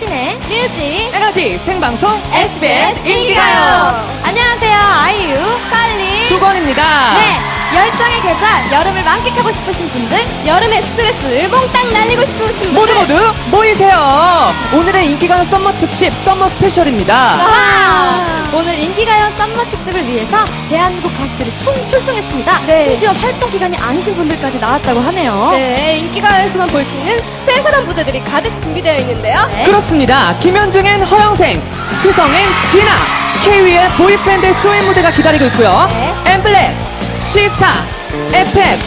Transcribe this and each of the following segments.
당신의 뮤직. 에너지 생방송 SBS 인기 계절 여름을 만끽하고 싶으신 분들, 여름의 스트레스를 몽땅 날리고 싶으신 모두 분들. 모두 모이세요. 오늘의 인기가요 썸머 특집 썸머 스페셜입니다. 와! 오늘 인기가요 썸머 특집을 위해서 대한민국 가수들이 총 출동했습니다. 네. 심지어 활동 기간이 아니신 분들까지 나왔다고 하네요. 네, 인기가요에서만 볼 수 있는 스페셜한 무대들이 가득 준비되어 있는데요. 네. 그렇습니다. 김현중엔 허영생, 효성엔 진아, K-위의 보이밴드 조인 무대가 기다리고 있고요. 네. 엠블랙, 시스타, FX,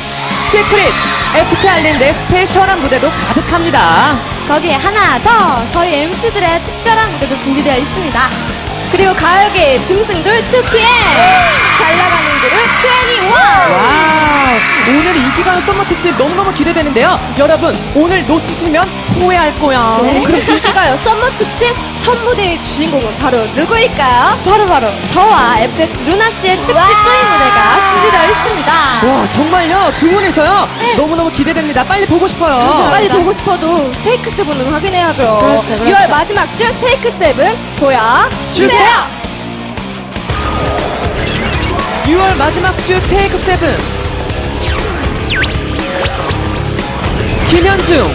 시크릿, FT 알린드의 스페셜한 무대도 가득합니다. 거기에 하나 더 저희 MC들의 특별한 무대도 준비되어 있습니다. 그리고 가요계의 짐승돌 2PM! 잘 나가는 그룹 21! 와우! 오늘 인기가요 썸머 특집 너무너무 기대되는데요. 여러분, 오늘 놓치시면 후회할 거야. 네. 그럼 인기가요 썸머 특집 첫 무대의 주인공은 바로 누구일까요? 바로바로 저와 FX 루나 씨의 특집 와. 조인 무대가 준비되어 있습니다. 와, 정말요? 두 분이서요? 너무너무 기대됩니다. 빨리 보고 싶어요. 빨리 보고 싶어도 테이크 세븐으로 확인해야죠. 그렇죠, 그렇죠. 6월 마지막 주 테이크 세븐 보여 주세요! 6월 마지막 주 테이크 세븐. 김현중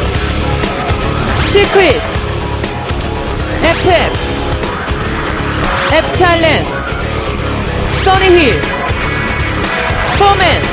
시크릿 FX FT 알렌 써니힐 포맨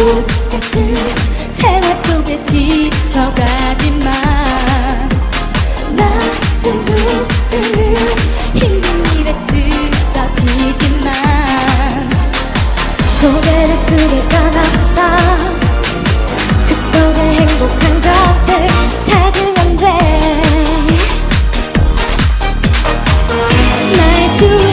항상 똑같은 생활 속에 지쳐가지만 나를 누르는 힘든 일에 쓰러지지만 고개를 건 없어 그 속에 행복한 것을 찾으면 돼. 나의 주